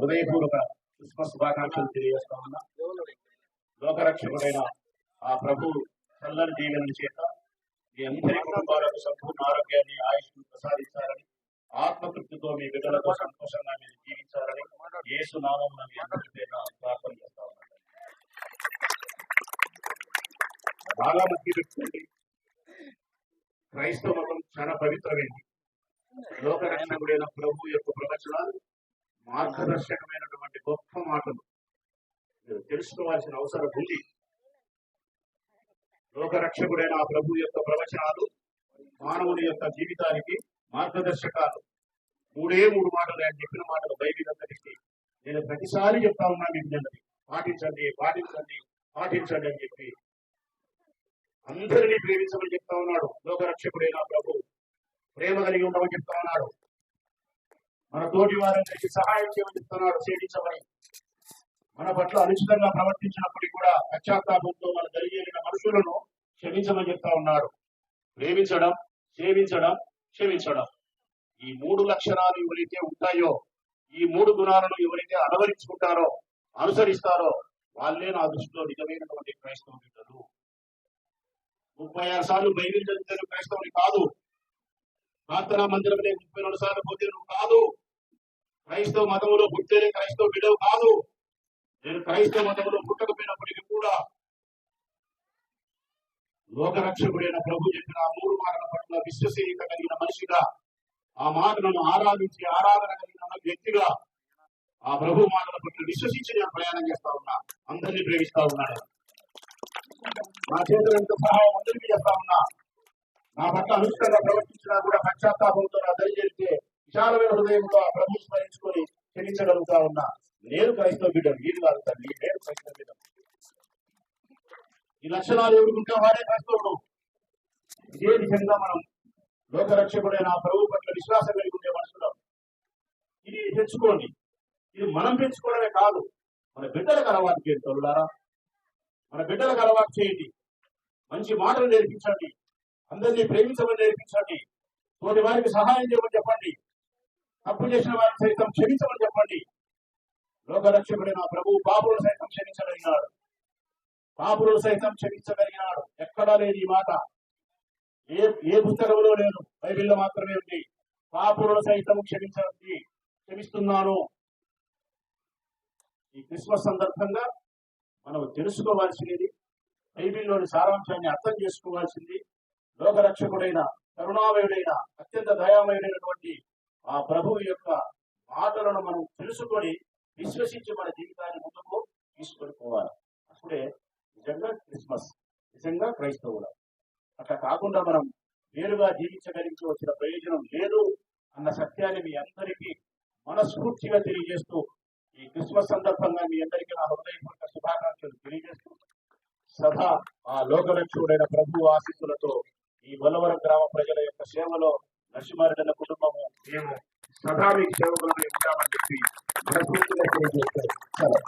హృదయపూర్వక క్రిస్మస్ శుభాకాంక్షలు తెలియజేస్తా ఉన్నా. లోకరక్షకుడైన ఆ ప్రభు చల్లని దీవెన చేత మీ అందరి కుటుంబాలకు సంపూర్ణ ఆరోగ్యాన్ని ఆయుష్ను ప్రసాదించాలని ఆత్మతృప్తితో మీ బిడ్డలతో సంతోషంగా మీరు జీవించాలని యేసు నామం మీ అందరి పేరు ప్రార్థన చేస్తా ఉన్నాను చాలా మంది పెట్టుకోండి. క్రైస్తవ మతం చాలా పవిత్రమైంది. లోకరక్షకుడైన ప్రభు యొక్క ప్రవచనాలు మార్గదర్శకమైనటువంటి గొప్ప మాటలు. మీరు తెలుసుకోవాల్సిన అవసరం ఉంది. లోకరక్షకుడైన ఆ ప్రభు యొక్క ప్రవచనాలు మానవుని యొక్క జీవితానికి మార్గదర్శకాలు. మూడే మూడు మాటలు ఆయన చెప్పిన మాటలు బైబిల్ అందరికీ. నేను ప్రతిసారి చెప్తా ఉన్నా మీకు నిన్నది పాటించండి పాటించండి పాటించండి అని చెప్పి. అందరినీ ప్రేమించమని చెప్తా ఉన్నాడు. లోకరక్షకుడైన ప్రభు. ప్రేమ కలిగి ఉండమని చెప్తా ఉన్నాడు. మన తోటి వారందరికీ సహాయం చేయమని సేవించమని మన పట్ల అనుచితంగా ప్రవర్తించినప్పటికీ కూడా పశ్చాత్తాపంతో మన దరిచేరిన మనుషులను క్షమించమని చెప్తా ఉన్నాడు. ప్రేమించడం సేవించడం క్షమించడం. ఈ మూడు లక్షణాలు ఎవరైతే ఉంటాయో ఈ మూడు గుణాలను ఎవరైతే అలవరించుకుంటారో అనుసరిస్తారో వాళ్ళే నా దృష్టిలో నిజమైనటువంటి క్రైస్తవ బిడ్డలు ముప్పై ఆరు సార్లు బైబిల్ క్రైస్తవుని కాదు. ప్రార్థనా మందిరంలో ముప్పై రెండు సార్లు పోతే నువ్వు కాదు. క్రైస్తవ మతంలో పుట్టేనే క్రైస్తవ బిడవు కాదు. నేను క్రైస్తవ మతంలో పుట్టకపోయినప్పటికీ కూడా లోకరక్షకుడైన ప్రభు చెప్పిన ఆ మూడు మాటల పట్ల విశ్వసనీయత కలిగిన మనిషిగా ఆ మాటలను ఆరాధించి ఆరాధన కలిగిన వ్యక్తిగా ఆ ప్రభు మాటల పట్ల విశ్వసించి నేను ప్రయాణం చేస్తా ఉన్నా. అందరినీ ప్రేమిస్తా ఉన్నాడు. నా చేతులు ఎంత సహాయం అందరికీ చేస్తా ఉన్నా. నా పట్ల అనుచితంగా ప్రవర్తించినా కూడా పశ్చాత్తాపంతో నా దయచేస్తే విశాలమైన హృదయంతో ఆ ప్రభు స్మరించుకొని క్షమించగలుగుతా ఉన్నా. నేను క్రైస్తవ బిడ్డను వీరు కాదు తల్లి నేను క్రైస్తవ బిడ్డ ఈ లక్షణాలు ఎవరుకుంటే వాడే క్రైస్తవుడు. ఇదే విధంగా మనం లోకరక్షకుడైన ఆ ప్రభు పట్ల విశ్వాసం కలిగి ఉండే మనుషులం. ఇది తెచ్చుకోండి. ఇది మనం పెంచుకోవడమే కాదు. మన బిడ్డలకు అలవాటు చేయండి తల్లులారా. మన బిడ్డలకు అలవాటు చేయండి. మంచి మాటలు నేర్పించండి. అందరినీ ప్రేమించమని నేర్పించండి. తోటి వారికి సహాయం చేయమని చెప్పండి. తప్పు చేసిన వారిని సైతం క్షమించమని చెప్పండి. లోకరక్షకుడైన ప్రభు పాపులను సైతం క్షమించగలిగినాడు. పాపులను సైతం క్షమించగలిగినాడు. ఎక్కడా లేదు ఈ మాట. ఏ ఏ పుస్తకంలో లేదు. బైబిల్లో మాత్రమే ఉంది. పాపులను సైతం క్షమించండి. క్షమిస్తున్నాను. ఈ క్రిస్మస్ సందర్భంగా మనం తెలుసుకోవాల్సినది బైబిల్లోని సారాంశాన్ని అర్థం చేసుకోవాల్సింది లోకరక్షకుడైన కరుణామయుడైన అత్యంత దయామయుడైనటువంటి ఆ ప్రభువు యొక్క మాటలను మనం తెలుసుకొని విశ్వసించి మన జీవితాన్ని ముందుకు తీసుకొని పోవాలి అప్పుడే నిజంగా క్రిస్మస్ నిజంగా క్రైస్తవుల. అట్లా కాకుండా మనం వేరుగా జీవించగలిగి వచ్చిన ప్రయోజనం లేదు అన్న సత్యాన్ని మీ అందరికీ మనస్ఫూర్తిగా తెలియజేస్తూ ఈ క్రిస్మస్ సందర్భంగా మీ అందరికీ నా హృదయపూర్వక శుభాకాంక్షలు తెలియజేస్తూ సదా ఆ లోకరక్షకుడైన ప్రభు ఆశీస్సులతో ఈ బొల్లవరం గ్రామ ప్రజల యొక్క సేవలో నరసింహారెడ్డి కుటుంబము మేము సదా మీకు సేవకులమై ఉంటామని చెప్పి మనస్ఫూర్తిగా తెలియజేస్తారు